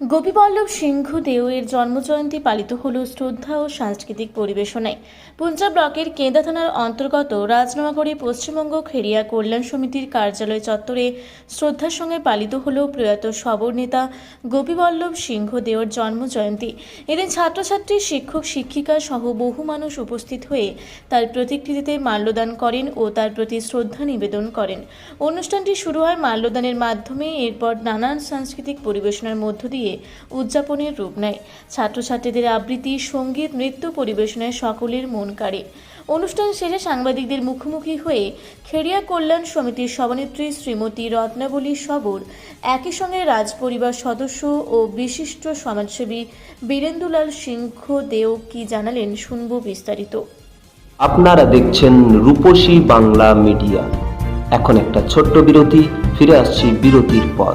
গোপীবল্লভ সিংহ দেওয়ের জন্মজয়ন্তী পালিত হল শ্রদ্ধা ও সাংস্কৃতিক পরিবেশনায় পুঞ্জাব ব্লকের কেন্দা থানার অন্তর্গত রাজনগরী পশ্চিমবঙ্গ খেরিয়া কল্যাণ সমিতির কার্যালয় চত্বরে শ্রদ্ধার সঙ্গে পালিত হল প্রয়াত সবর নেতা গোপীবল্লভ সিংহ দেওর জন্মজয়ন্তী। এদিন ছাত্রছাত্রী, শিক্ষক, শিক্ষিকা সহ বহু মানুষ উপস্থিত হয়ে তার প্রতিকৃতিতে মাল্যদান করেন ও তার প্রতি শ্রদ্ধা নিবেদন করেন। অনুষ্ঠানটি শুরু হয় মাল্যদানের মাধ্যমে, এরপর নানান সাংস্কৃতিক পরিবেশনার মধ্য দিয়ে উদযাপনের রূপ নেয়। ছাত্রছাত্রীদের আবৃত্তি, সংগীত, নৃত্য পরিবেশনায় সকলের মন কাড়ে। অনুষ্ঠান শেষে সাংবাদিকদের মুখোমুখি হয়ে খেরিয়া কল্যাণ সমিতির সভানেত্রী শ্রীমতী রত্নাবলী সবর, একই সঙ্গে রাজপরিবার সদস্য ও বিশিষ্ট সমাজসেবী বীরেন্দুলাল সিংহ দেও কি জানালেন শুনব বিস্তারিত। আপনারা দেখছেন রূপসী বাংলা মিডিয়া। এখন একটা ছোট্ট বিরতি, ফিরে আসছি বিরতির পর।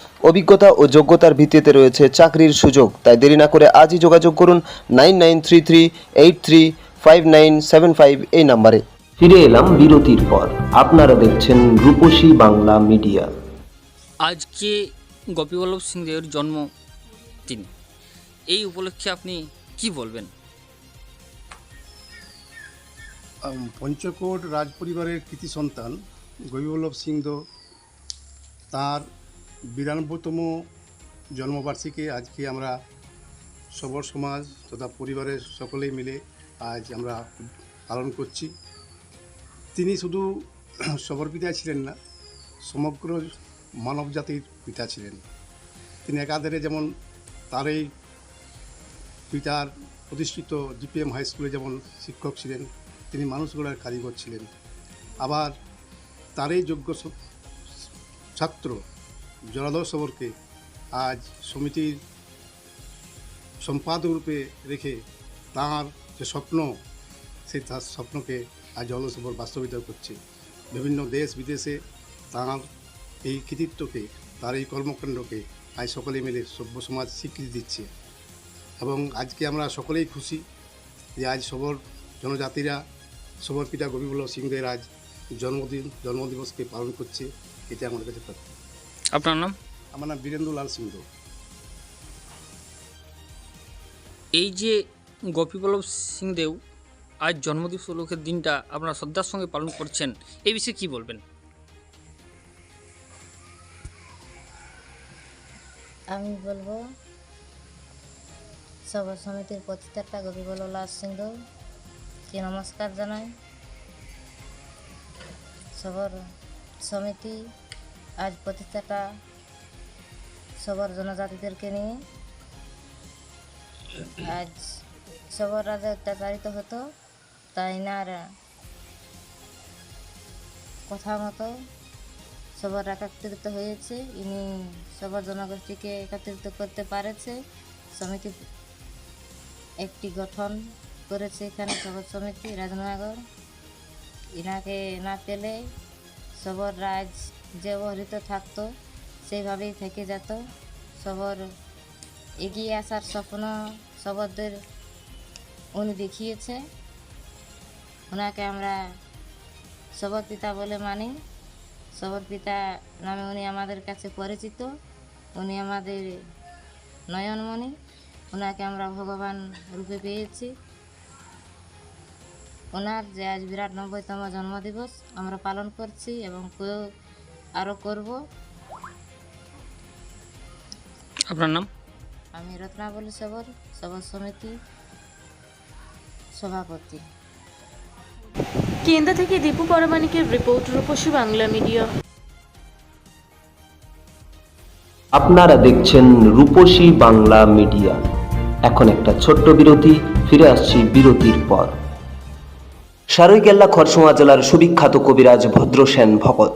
অভিজ্ঞতা ও যোগ্যতার ভিত্তিতে রয়েছে চাকরির সুযোগ। তাই দেরি না করে আজই যোগাযোগ করুন nine nine three three eight three five nine seven five এই নাম্বারে। ফিরে এলাম বিরতির পর। আপনারা দেখছেন রূপসী বাংলা মিডিয়া। আজকে গোপীবল্লভ সিং দেবের জন্ম দিন এই উপলক্ষে আপনি কি বলবেন? পঞ্চকোট রাজ পরিবারের কৃতি সন্তান গবিবল্লভ সিংহ তার বিরানব্বইতম জন্মবার্ষিকী আজকে আমরা সবর সমাজ তথা পরিবারের সকলেই মিলে আজ আমরা পালন করছি। তিনি শুধু সবর পিতা ছিলেন না, সমগ্র মানব জাতির পিতা ছিলেন। তিনি একাধারে যেমন তার এই পিতার প্রতিষ্ঠিত জিপিএম হাই স্কুলে যেমন শিক্ষক ছিলেন, তিনি মানুষ গড়ার কারিগর ছিলেন। আবার তারই যোগ্য ছাত্র জলাধর সবরকে আজ সমিতির সম্পাদক রূপে রেখে তাঁর যে স্বপ্ন সেই তার স্বপ্নকে আজ জলাধর বাস্তবিত করছে বিভিন্ন দেশ বিদেশে তাঁর এই কৃতিত্বকে, তার এই কর্মকাণ্ডকে আজ সকলে মিলে সভ্য সমাজ স্বীকৃতি দিচ্ছে এবং আজকে আমরা সকলেই খুশি যে আজ সবর জনজাতিরা, সবর পিতা গোবিবল্লভ সিংদের আজ জন্মদিন, জন্মদিবসকে পালন করছে এটা আমাদের কাছে প্রাপ্য। আপনার নাম? আমার নাম বীরেন্দ্র লাল সিংহ এই যে গোপীবল্লভ সিং দেও আজ জন্মদিবস উপলক্ষের দিনটা আপনারা শ্রদ্ধার সঙ্গে পালন করছেন এই বিষয়ে কি বলবেন? আমি বলব সভা সমিতির প্রতিষ্ঠাতা গোপীবল্লভ লাল সিংহ কে নমস্কার জানাই সবর সমিতি আজ প্রতিষ্ঠাতা সবর জনজাতিদেরকে নিয়ে আজ সবর রাজা অত্যাচারিত হতো, তাই নার কথা মতো সবার একত্রিত হয়েছে, ইনি সবার জনগোষ্ঠীকে একত্রিত করতে পারেছে, সমিতি একটি গঠন করেছে এখানে সবর সমিতি, রাজনগর। ইনাকে না পেলে সবর রাজ যে অবহেলিত থাকতো, সেইভাবেই থেকে যেত। সবর এগিয়ে আসার স্বপ্ন সবরদের উনি দেখিয়েছে। ওনাকে আমরা সবর পিতা বলে মানি। সবর পিতা নামে উনি আমাদের কাছে পরিচিত। উনি আমাদের নয়নমণি। ওনাকে আমরা ভগবান রূপে পেয়েছি। ওনার যে আজ বিরাট নব্বইতম জন্মদিবস আমরা পালন করছি এবং কেউ আরও করব। আপনার নাম? আমি রত্নাবলী সবর সবর সমিতি সভাপতি। কেন্দা থেকে দীপু পরামানিকের রিপোর্ট রূপসী বাংলা মিডিয়া। আপনারা দেখছেন রূপসী বাংলা মিডিয়া। এখন একটা ছোট্ট বিরতি ফিরে আসছি বিরতির পর। সারৈকেল্লা খরসোয়া জেলার সুবিখ্যাত কবিরাজ Bhadrasen Bhagat.